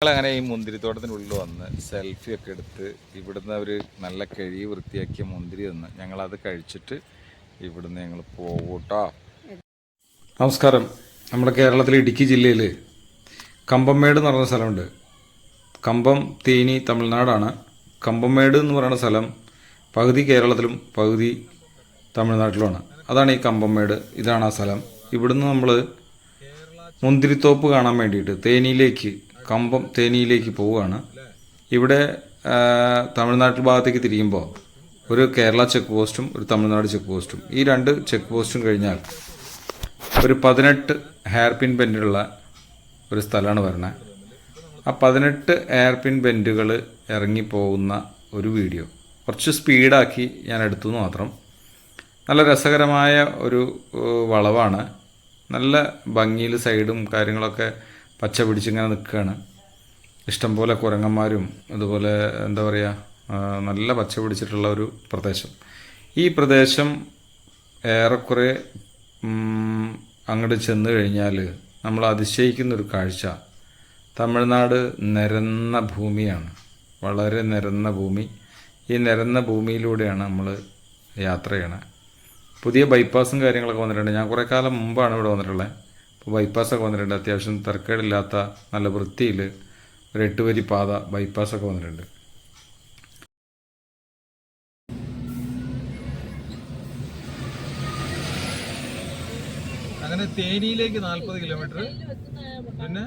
ഞങ്ങളങ്ങനെ ഈ മുന്തിരിത്തോട്ടത്തിനുള്ളിൽ വന്ന് സെൽഫി ഒക്കെ എടുത്ത് ഇവിടുന്ന് ഒരു നല്ല കഴി വൃത്തിയാക്കിയ മുന്തിരി തന്ന്. ഞങ്ങളത് കഴിച്ചിട്ട് ഇവിടുന്ന് ഞങ്ങൾ പോകൂട്ടോ നമസ്കാരം. നമ്മുടെ കേരളത്തിലെ ഇടുക്കി ജില്ലയിൽ കമ്പംമേട് എന്ന് പറയുന്ന സ്ഥലമുണ്ട്. കമ്പം തേനി തമിഴ്നാടാണ്. കമ്പംമേട് എന്ന് പറയുന്ന സ്ഥലം പകുതി കേരളത്തിലും പകുതി തമിഴ്നാട്ടിലുമാണ്. അതാണ് ഈ കമ്പംമേട് ഇതാണ് ആ സ്ഥലം. ഇവിടുന്ന് നമ്മൾ മുന്തിരിത്തോപ്പ് കാണാൻ വേണ്ടിയിട്ട് തേനിയിലേക്ക് കമ്പം തേനിയിലേക്ക് പോവുകയാണ്. ഇവിടെ തമിഴ്നാട്ടിൽ ഭാഗത്തേക്ക് തിരിയുമ്പോൾ ഒരു കേരള ചെക്ക് പോസ്റ്റും ഒരു തമിഴ്നാട് ചെക്ക് പോസ്റ്റും. ഈ രണ്ട് ചെക്ക് പോസ്റ്റും കഴിഞ്ഞാൽ ഒരു പതിനെട്ട് ഹെയർ പിൻ ബെൻഡുള്ള ഒരു സ്ഥലമാണ് വരണേ. ആ പതിനെട്ട് ഹെയർ പിൻ ബെൻഡുകൾ ഇറങ്ങിപ്പോകുന്ന ഒരു വീഡിയോ. കുറച്ച് സ്പീഡാക്കി ഞാൻ എടുത്തു മാത്രം. നല്ല രസകരമായ ഒരു വളവാണ്. നല്ല ഭംഗിയിൽ സൈഡും കാര്യങ്ങളൊക്കെ പച്ച പിടിച്ചിങ്ങനെ നിൽക്കുകയാണ് ഇഷ്ടംപോലെ കുരങ്ങന്മാരും അതുപോലെ എന്താ പറയുക നല്ല പച്ച പിടിച്ചിട്ടുള്ള ഒരു പ്രദേശം. ഈ പ്രദേശം ഏറെക്കുറെ അങ്ങോട്ട് ചെന്ന് കഴിഞ്ഞാൽ നമ്മൾ അതിശയിക്കുന്നൊരു കാഴ്ച. തമിഴ്നാട് നിരന്ന ഭൂമിയാണ്. വളരെ നിരന്ന ഭൂമി. ഈ നിരന്ന ഭൂമിയിലൂടെയാണ് നമ്മൾ യാത്ര ചെയ്യണത് പുതിയ ബൈപ്പാസും കാര്യങ്ങളൊക്കെ വന്നിട്ടുണ്ട്. ഞാൻ കുറേ കാലം മുമ്പാണ് ഇവിടെ വന്നിട്ടുള്ളത് ഇപ്പോൾ ബൈപ്പാസൊക്കെ വന്നിട്ടുണ്ട്. അത്യാവശ്യം തർക്കേടില്ലാത്ത നല്ല വൃത്തിയിൽ ഒരു എട്ട് വരി പാത ബൈപ്പാസൊക്കെ വന്നിട്ടുണ്ട്. അങ്ങനെ തേനിയിലേക്ക് നാൽപ്പത് കിലോമീറ്റർ. പിന്നെ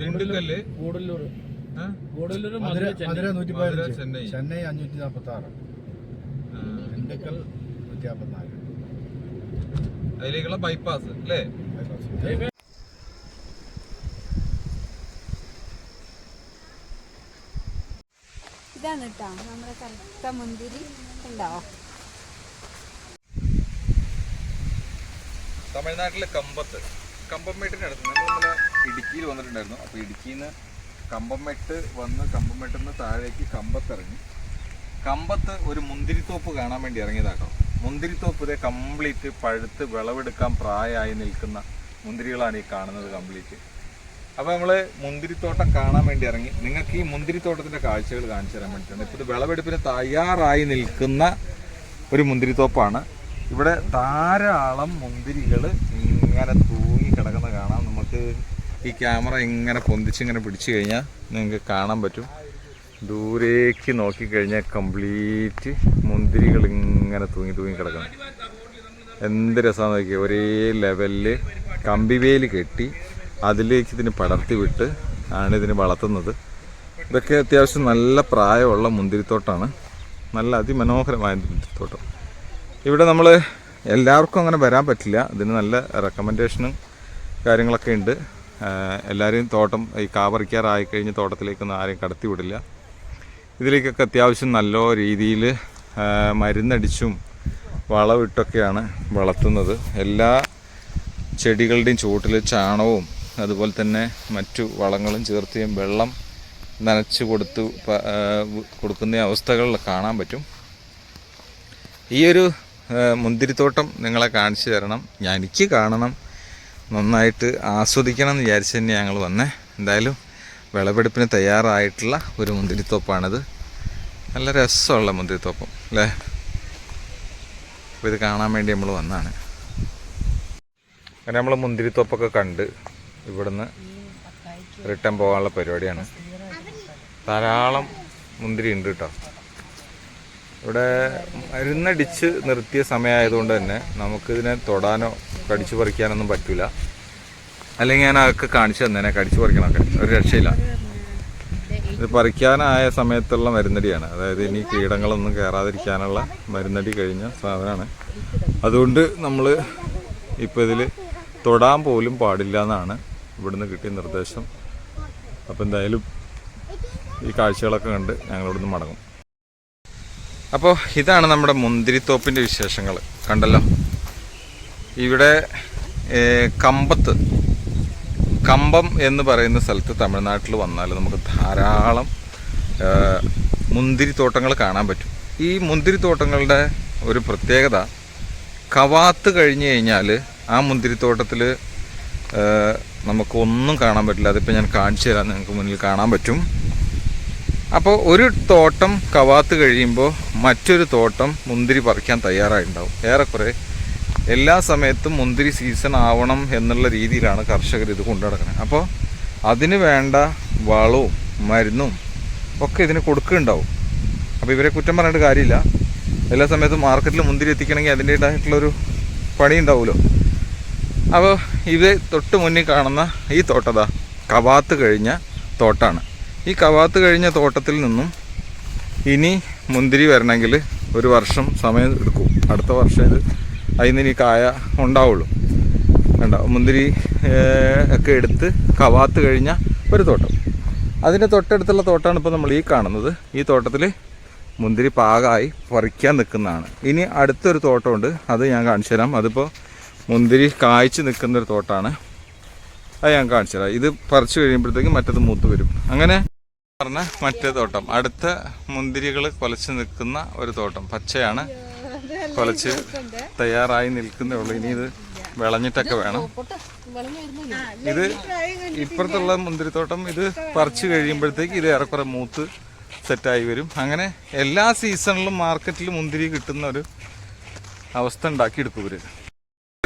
ദിണ്ടുക്കല്ല്. കൂടല്ലൂർ ചെന്നൈ. ചെന്നൈ. അഞ്ഞൂറ്റി നാൽപ്പത്തി ആറ് ആ. ദിണ്ടുക്കൽ നൂറ്റി നാൽപ്പത്തിനാല് അതിലേക്കുള്ള ബൈപ്പാസ് അല്ലേ? ഇതാണ് കേട്ടോ നമ്മുടെ കറുത്ത മുന്തിരി ഉണ്ടാവോ? തമിഴ്നാട്ടിലെ കമ്പത്ത്. കമ്പംമേട്ടിന്റെ അടുത്ത്. നമ്മൾ ഇന്നലെ ഇടുക്കിയിൽ വന്നിട്ടുണ്ടായിരുന്നു. അപ്പോൾ ഇടുക്കിയിൽ നിന്ന് കമ്പംമെട്ട് വന്ന് കമ്പംമെട്ടിൽ നിന്ന് താഴേക്ക് കമ്പത്തിറങ്ങി. കമ്പത്ത് ഒരു മുന്തിരിത്തോപ്പ് കാണാൻ വേണ്ടി ഇറങ്ങിയതാട്ടോ. മുന്തിരിത്തോപ്പ് ഇതേ കംപ്ലീറ്റ് പഴുത്ത് വിളവെടുക്കാൻ പ്രായമായി നിൽക്കുന്ന മുന്തിരികളാണ് ഈ കാണുന്നത് കംപ്ലീറ്റ് അപ്പോൾ നമ്മൾ മുന്തിരിത്തോട്ടം കാണാൻ വേണ്ടി ഇറങ്ങി. നിങ്ങൾക്ക് ഈ മുന്തിരിത്തോട്ടത്തിന്റെ കാഴ്ചകൾ കാണിച്ചു തരാൻ വേണ്ടിയിട്ടാണ്. ഇപ്പോൾ വിളവെടുപ്പിന് തയ്യാറായി നിൽക്കുന്ന ഒരു മുന്തിരിത്തോപ്പാണ്. ഇവിടെ ധാരാളം മുന്തിരികൾ ഇങ്ങനെ തൂങ്ങി കിടക്കുന്ന കാണാം. നമുക്ക് ഈ ക്യാമറ ഇങ്ങനെ പൊന്തിച്ചിങ്ങനെ പിടിച്ചു കഴിഞ്ഞാൽ നിങ്ങൾക്ക് കാണാൻ പറ്റും. ദൂരേക്ക് നോക്കിക്കഴിഞ്ഞാൽ കംപ്ലീറ്റ് മുന്തിരികൾ ഇങ്ങനെ തൂങ്ങി തൂങ്ങി കിടക്കണം എന്ത് രസമാണെന്ന് നോക്കിയാൽ ഒരേ ലെവലിൽ കമ്പിവേലി കെട്ടി അതിലേക്ക് ഇതിന് പടർത്തി വിട്ട് ആണ് ഇതിന് വളർത്തുന്നത്. ഇതൊക്കെ അത്യാവശ്യം നല്ല പ്രായമുള്ള മുന്തിരിത്തോട്ടമാണ് നല്ല അതിമനോഹരമായ മുന്തിരിത്തോട്ടം. ഇവിടെ നമ്മൾ എല്ലാവർക്കും അങ്ങനെ വരാൻ പറ്റില്ല. ഇതിന് നല്ല റെക്കമെൻഡേഷനും കാര്യങ്ങളൊക്കെ ഉണ്ട്. എല്ലാവരെയും തോട്ടം ഈ കാവറിക്കാറായി കഴിഞ്ഞ് തോട്ടത്തിലേക്കൊന്നും ആരെയും കടത്തി വിടില്ല ഇതിലേക്കൊക്കെ അത്യാവശ്യം നല്ല രീതിയിൽ മരുന്നടിച്ചും വളവിട്ടൊക്കെയാണ് വളർത്തുന്നത്. എല്ലാ ചെടികളുടെയും ചുവട്ടിൽ ചാണകവും അതുപോലെ തന്നെ മറ്റു വളങ്ങളും ചേർത്തിയും വെള്ളം നനച്ച് കൊടുത്തു കൊടുക്കുന്ന അവസ്ഥകളിൽ കാണാൻ പറ്റും. ഈ ഒരു മുന്തിരിത്തോട്ടം നിങ്ങളെ കാണിച്ചു തരണം. എനിക്ക് കാണണം. നന്നായിട്ട് ആസ്വദിക്കണം എന്ന് വിചാരിച്ച് തന്നെ ഞങ്ങൾ വന്നേ. എന്തായാലും വിളവെടുപ്പിന് തയ്യാറായിട്ടുള്ള ഒരു മുന്തിരിത്തോപ്പാണിത്. നല്ല രസമുള്ള മുന്തിരിത്തോപ്പം അല്ലേ? അപ്പോൾ ഇത് കാണാൻ വേണ്ടി നമ്മൾ വന്നതാണ് അങ്ങനെ നമ്മൾ മുന്തിരിത്തോപ്പൊക്കെ കണ്ട് ഇവിടുന്ന് റിട്ടേൺ പോകാനുള്ള പരിപാടിയാണ്. ധാരാളം മുന്തിരി ഉണ്ട് കേട്ടോ. ഇവിടെ മരുന്നടിച്ച് നിർത്തിയ സമയമായതുകൊണ്ട് തന്നെ നമുക്കിതിനെ തൊടാനോ കടിച്ചു പറിക്കാനൊന്നും പറ്റില്ല അല്ലെങ്കിൽ ഞാൻ അതൊക്കെ കാണിച്ചു തന്നേനെ കടിച്ചു പറിക്കണമൊക്കെ ഒരു രക്ഷയില്ല. ഇത് പറിക്കാനായ സമയത്തുള്ള മരുന്നടിയാണ്. അതായത് ഇനി കീടങ്ങളൊന്നും കയറാതിരിക്കാനുള്ള മരുന്നടി കഴിഞ്ഞ സാധനമാണ്. അതുകൊണ്ട് നമ്മൾ ഇപ്പോൾ ഇതിൽ തൊടാൻ പോലും പാടില്ല എന്നാണ് ഇവിടുന്ന് കിട്ടിയ നിർദ്ദേശം. അപ്പോൾ എന്തായാലും ഈ കാഴ്ചകളൊക്കെ കണ്ട് ഞങ്ങൾ ഇവിടുന്ന് മടങ്ങും. അപ്പോൾ ഇതാണ് നമ്മുടെ മുന്തിരിത്തോപ്പിന്റെ വിശേഷങ്ങൾ. കണ്ടല്ലോ? ഇവിടെ കമ്പത്ത്. കമ്പം എന്ന് പറയുന്ന സ്ഥലത്ത് തമിഴ്നാട്ടിൽ വന്നാൽ നമുക്ക് ധാരാളം മുന്തിരിത്തോട്ടങ്ങൾ കാണാൻ പറ്റും. ഈ മുന്തിരിത്തോട്ടങ്ങളുടെ ഒരു പ്രത്യേകത കവാത്ത് കഴിഞ്ഞ് കഴിഞ്ഞാൽ ആ മുന്തിരിത്തോട്ടത്തിൽ നമുക്ക് ഒന്നും കാണാൻ പറ്റില്ല. അതിപ്പോൾ ഞാൻ കാണിച്ചു തരാം. നിങ്ങൾക്ക് മുന്നിൽ കാണാൻ പറ്റും. അപ്പോൾ ഒരു തോട്ടം കവാത്ത് കഴിയുമ്പോൾ മറ്റൊരു തോട്ടം മുന്തിരി പറിക്കാൻ തയ്യാറായിട്ടുണ്ടാവും. ഏറെക്കുറെ എല്ലാ സമയത്തും മുന്തിരി സീസൺ ആവണം എന്നുള്ള രീതിയിലാണ് കർഷകർ ഇത് കൊണ്ടു നടക്കുന്നത്. അപ്പോൾ അതിന് വേണ്ട വളവും മരുന്നും ഒക്കെ ഇതിന് കൊടുക്കുന്നുണ്ടാവും. അപ്പോൾ ഇവരെ കുറ്റം പറഞ്ഞിട്ട് കാര്യമില്ല. എല്ലാ സമയത്തും മാർക്കറ്റിൽ മുന്തിരി എത്തിക്കണമെങ്കിൽ അതിന്റേതായിട്ടുള്ളൊരു പണി ഉണ്ടാവുമല്ലോ അപ്പോൾ ഇത് തൊട്ട് മുന്നിൽ കാണുന്ന ഈ തോട്ടതാ. കവാത്ത് കഴിഞ്ഞ തോട്ടാണ്. ഈ കവാത്ത് കഴിഞ്ഞ തോട്ടത്തിൽ നിന്നും ഇനി മുന്തിരി വരണമെങ്കിൽ ഒരു വർഷം സമയം എടുക്കും. അടുത്ത വർഷം ഇത് അതിൽ നിന്ന് ഇനി കായ ഉണ്ടാവുള്ളൂ. ഉണ്ടാവും മുന്തിരി ഒക്കെ എടുത്ത് കവാത്ത് കഴിഞ്ഞ ഒരു തോട്ടം. അതിന്റെ തൊട്ടടുത്തുള്ള തോട്ടമാണ് ഇപ്പോൾ നമ്മൾ ഈ കാണുന്നത്. ഈ തോട്ടത്തിൽ മുന്തിരി പാകമായി പറിക്കാൻ നിൽക്കുന്നതാണ്. ഇനി അടുത്തൊരു തോട്ടമുണ്ട്. അത് ഞാൻ കാണിച്ചു തരാം. അതിപ്പോൾ മുന്തിരി കായ്ച്ച് നിൽക്കുന്ന ഒരു തോട്ടാണ്. അത് ഞാൻ കാണിച്ചു തരാം. ഇത് പറിച്ചു കഴിയുമ്പോഴത്തേക്കും മറ്റത് മൂത്ത് വരും. അങ്ങനെ പറഞ്ഞ മറ്റേ തോട്ടം. അടുത്ത മുന്തിരികൾ കൊലച്ച് നിൽക്കുന്ന ഒരു തോട്ടം. പച്ചയാണ്. കൊലച്ച് തയ്യാറായി നിൽക്കുന്നേ ഉള്ളൂ. ഇനി ഇത് വിളഞ്ഞിട്ടൊക്കെ വേണം. ഇത് ഇപ്പുറത്തുള്ള മുന്തിരിത്തോട്ടം ഇത് പറിച്ചു കഴിയുമ്പോഴത്തേക്ക് ഇത് ഏറെക്കുറെ മൂത്ത് സെറ്റായി വരും. അങ്ങനെ എല്ലാ സീസണിലും മാർക്കറ്റിൽ മുന്തിരി കിട്ടുന്ന ഒരു അവസ്ഥ ഉണ്ടാക്കിയെടുക്കും ഇവർ.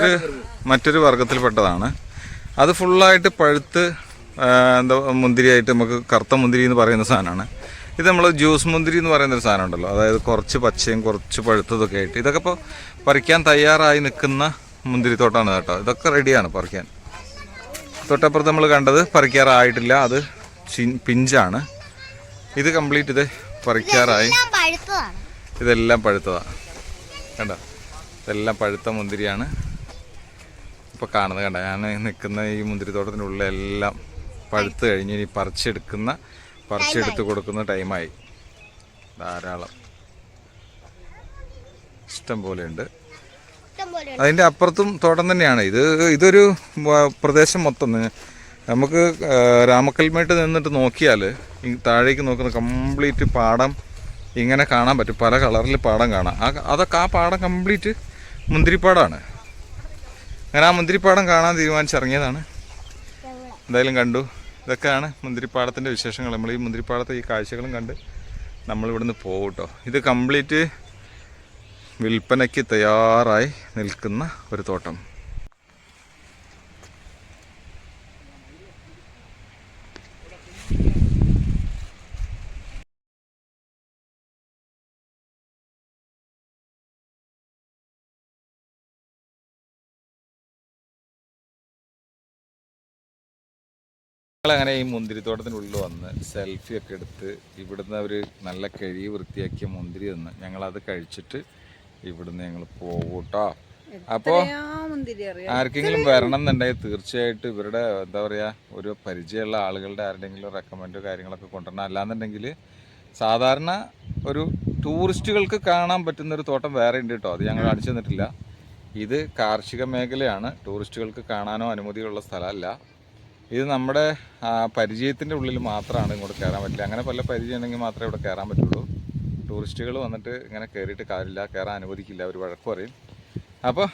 ഒരു മറ്റൊരു വർഗത്തിൽപ്പെട്ടതാണ് അത് ഫുള്ളായിട്ട് പഴുത്ത് എന്താ മുന്തിരിയായിട്ട് നമുക്ക് കറുത്ത മുന്തിരി എന്ന് പറയുന്ന സാധനമാണ്. ഇത് നമ്മൾ ജ്യൂസ് മുന്തിരി എന്ന് പറയുന്ന ഒരു സാധനം ഉണ്ടല്ലോ. അതായത് കുറച്ച് പച്ചയും കുറച്ച് പഴുത്തതൊക്കെ ആയിട്ട്. ഇതൊക്കെ ഇപ്പോൾ പറിക്കാൻ തയ്യാറായി നിൽക്കുന്ന മുന്തിരിത്തോട്ടമാണ് കേട്ടോ. ഇതൊക്കെ റെഡിയാണ് പറിക്കാൻ. തൊട്ടപ്പുറത്ത് നമ്മൾ കണ്ടത് പറിക്കാറായിട്ടില്ല. അത് പിഞ്ചാണ്. ഇത് കംപ്ലീറ്റ് ഇത് പറിക്കാറായി. ഇതെല്ലാം പഴുത്തതാണ്. കണ്ടോ? ഇതെല്ലാം പഴുത്ത മുന്തിരിയാണ്. ഇപ്പോൾ കാണുന്നത് കണ്ട. ഞാൻ നിൽക്കുന്ന ഈ മുന്തിരിത്തോട്ടത്തിന്റെ എല്ലാം പഴുത്ത് കഴിഞ്ഞ് ഇനി പറിച്ചെടുക്കുന്ന പറിച്ചെടുത്ത് കൊടുക്കുന്ന ടൈമായി. ധാരാളം. ഇഷ്ടം പോലെയുണ്ട്. അതിന്റെ അപ്പുറത്തും തോട്ടം തന്നെയാണ്. ഇത് ഇതൊരു പ്രദേശം മൊത്തം. നമുക്ക് രാമക്കൽമേട്ട് നിന്നിട്ട് നോക്കിയാൽ ഈ താഴേക്ക് നോക്കുന്ന കംപ്ലീറ്റ് പാടം ഇങ്ങനെ കാണാൻ പറ്റും. പല കളറിൽ പാടം കാണാം. ആ അതൊക്കെ ആ പാടം കംപ്ലീറ്റ് മുന്തിരിപ്പാടാണ്. അങ്ങനെ ആ മുന്തിരിപ്പാടം കാണാൻ തീരുമാനിച്ചിറങ്ങിയതാണ്. എന്തായാലും കണ്ടു. ഇതൊക്കെയാണ് മുന്തിരിപ്പാടത്തിന്റെ വിശേഷങ്ങൾ. നമ്മൾ ഈ മുന്തിരിപ്പാടത്തെ ഈ കാഴ്ചകളും കണ്ട് നമ്മൾ ഇവിടുന്ന് പോകും കേട്ടോ ഇത് കംപ്ലീറ്റ് വിൽപ്പനയ്ക്ക് തയ്യാറായി നിൽക്കുന്ന ഒരു തോട്ടം. ഞങ്ങളങ്ങനെ ഈ മുന്തിരിത്തോട്ടത്തിനുള്ളിൽ വന്ന് സെൽഫി ഒക്കെ എടുത്ത് ഇവിടുന്ന് അവർ നല്ല കഴി വൃത്തിയാക്കിയ മുന്തിരി തന്ന്. ഞങ്ങളത് കഴിച്ചിട്ട് ഇവിടുന്ന് ഞങ്ങൾ പോകൂട്ടോ അപ്പോ ആർക്കെങ്കിലും വരണം എന്നുണ്ടെങ്കിൽ തീർച്ചയായിട്ടും ഇവരുടെ എന്താ പറയുക ഒരു പരിചയമുള്ള ആളുകളുടെ ആരുടെങ്കിലും റെക്കമെൻഡോ കാര്യങ്ങളൊക്കെ കൊണ്ടുവരണം. അല്ലാന്നുണ്ടെങ്കിൽ സാധാരണ ഒരു ടൂറിസ്റ്റുകൾക്ക് കാണാൻ പറ്റുന്ന ഒരു തോട്ടം വേറെ ഉണ്ട് കേട്ടോ അത് ഞങ്ങൾ കാണിച്ചു തന്നിട്ടില്ല. ഇത് കാർഷിക മേഖലയാണ്. ടൂറിസ്റ്റുകൾക്ക് കാണാനോ അനുമതിയുള്ള സ്ഥലമല്ല. ഇത് നമ്മുടെ പരിചയത്തിന്റെ ഉള്ളിൽ മാത്രമാണ് ഇങ്ങോട്ട് കയറാൻ പറ്റില്ല. അങ്ങനെ പല പരിചയം ഉണ്ടെങ്കിൽ മാത്രമേ ഇവിടെ കയറാൻ പറ്റുള്ളൂ. ടൂറിസ്റ്റുകൾ വന്നിട്ട് ഇങ്ങനെ കയറിയിട്ട് കാര്യമില്ല കയറാൻ അനുവദിക്കില്ല അവർ വഴക്ക് പറയും. അപ്പോൾ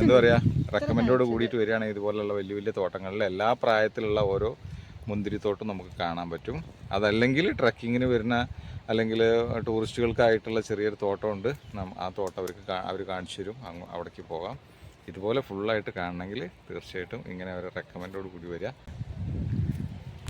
എന്താ പറയുക റെക്കമെൻഡോട് കൂടിയിട്ട് വരികയാണെങ്കിൽ ഇതുപോലുള്ള വലിയ വലിയ തോട്ടങ്ങളിൽ എല്ലാ പ്രായത്തിലുള്ള ഓരോ മുന്തിരിത്തോട്ടം നമുക്ക് കാണാൻ പറ്റും. അതല്ലെങ്കിൽ ട്രക്കിങ്ങിന് വരുന്ന അല്ലെങ്കിൽ ടൂറിസ്റ്റുകൾക്കായിട്ടുള്ള ചെറിയൊരു തോട്ടമുണ്ട്. ആ തോട്ടം അവർക്ക് അവർ കാണിച്ചു തരും. അവിടേക്ക് പോകാം. ഇതുപോലെ ഫുള്ളായിട്ട് കാണണമെങ്കിൽ തീർച്ചയായിട്ടും ഇങ്ങനെ ഒരു റെക്കമെൻഡോട് കൂടി വരിക.